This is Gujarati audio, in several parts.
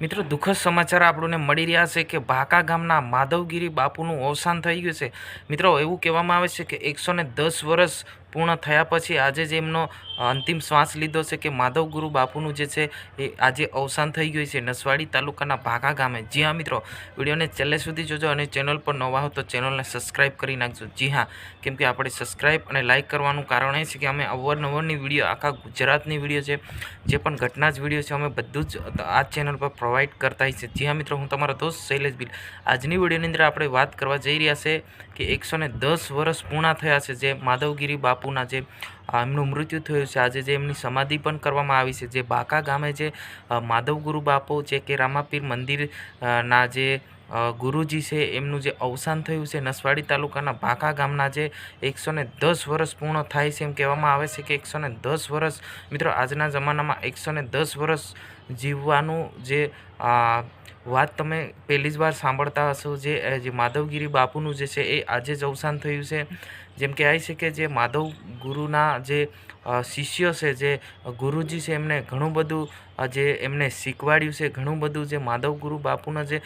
મિત્રો, દુઃખદ સમાચાર આપણને મળી રહ્યા છે કે ભાકા ગામના માધવગીરી બાપુનું અવસાન થઈ ગયું છે. મિત્રો, એવું કહેવામાં આવે છે કે એકસો દસ વર્ષ પૂર્ણ થયા પછી આજે જે એમનો અંતિમ શ્વાસ લીધો છે કે માધવ ગુરુ બાપુનું જે છે એ આજે અવસાન થઈ ગયું છે નસવાડી તાલુકાના ભાગા ગામે. જી હા મિત્રો, વિડીયોને છેલ્લે સુધી જોજો અને ચેનલ પર નવા હો તો ચેનલને સબસ્ક્રાઈબ કરી નાખજો. જી હા, કેમ આપણે સબસ્ક્રાઈબ અને લાઇક કરવાનું કારણ એ છે કે અમે અવરનવરની વીડિયો, આખા ગુજરાતની વીડિયો છે, જે પણ ઘટના જ વીડિયો છે અમે બધું જ આ ચેનલ પર પ્રોવાઈડ કરતા છે. જી હા મિત્રો, હું તમારો દોસ્ત શૈલેષ બિલ. આજની વિડીયોની અંદર આપણે વાત કરવા જઈ રહ્યા છે કે એકસો ને દસ વર્ષ પૂર્ણ થયા છે જે માધવગીરી બાપુના જે એમનું મૃત્યુ થયું છે. આજે જે એમની સમાધિ પણ કરવામાં આવી છે. જે બાકા ગામે જે માધવગુરુ બાપુ છે કે રામાપીર મંદિરના જે ગુરુજી છે એમનું જે અવસાન થયું છે, નસવાડી તાલુકાના ભાકા ગામના જે એકસો દસ વર્ષ પૂર્ણ થાય છે એમ કહેવામાં આવે છે કે એકસો દસ વર્ષ મિત્રો આજના જમાનામાં એકસો દસ વર્ષ જીવવાનું જે વાત તમે પહેલી જ વાર સાંભળતા હશો જે જે માધવગીરી બાપુનું જે છે એ આજે જ અવસાન થયું છે. જેમ કહેવાય છે કે જે માધવ ગુરુના જે શિષ્યો છે, જે ગુરુજી છે એમને ઘણું બધું જે એમને શીખવાડ્યું છે, ઘણું બધું જે માધવ ગુરુ બાપુના જે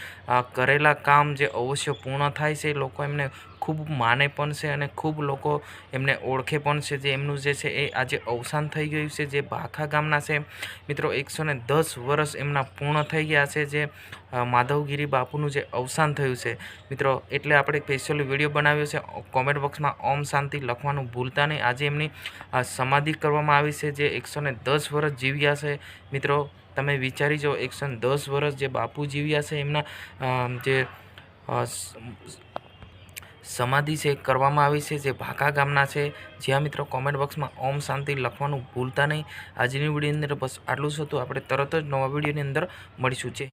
કરેલા કામ જે અવશ્ય પૂર્ણ થાય છે લોકો એમને ખૂબ માને પણ છે અને ખૂબ લોકો એમને ઓળખે પણ છે જે એમનું જે છે એ આજે અવસાન થઈ ગયું છે, જે ભાખા ગામના છે. મિત્રો, એકસો દસ વર્ષ એમના પૂર્ણ થઈ ગયા છે જે માધવગીરી બાપુનું જે અવસાન થયું છે. મિત્રો, એટલે આપણે સ્પેશિયલ વીડિયો બનાવ્યો છે. કોમેન્ટ બોક્સમાં ઓમ શાંતિ લખવાનું ભૂલતા નહીં. આજે એમની સમાધિ કરવામાં આવી છે જે એકસો દસ વર્ષ જીવ્યા છે. મિત્રો, તમે વિચારી જો એકસો દસ વર્ષ જે બાપુ જીવ્યા છે એમના જે સમાધિ છે, કરવામાં આવી છે, જે ભાકા ગામના છે. જ્યાં મિત્રો કોમેન્ટ બોક્સમાં ઓમ શાંતિ લખવાનું ભૂલતા નહીં. આજની વિડીયોની અંદર બસ આટલું જ હતું. આપણે તરત જ નવા વિડીયોની અંદર મળીશું. છે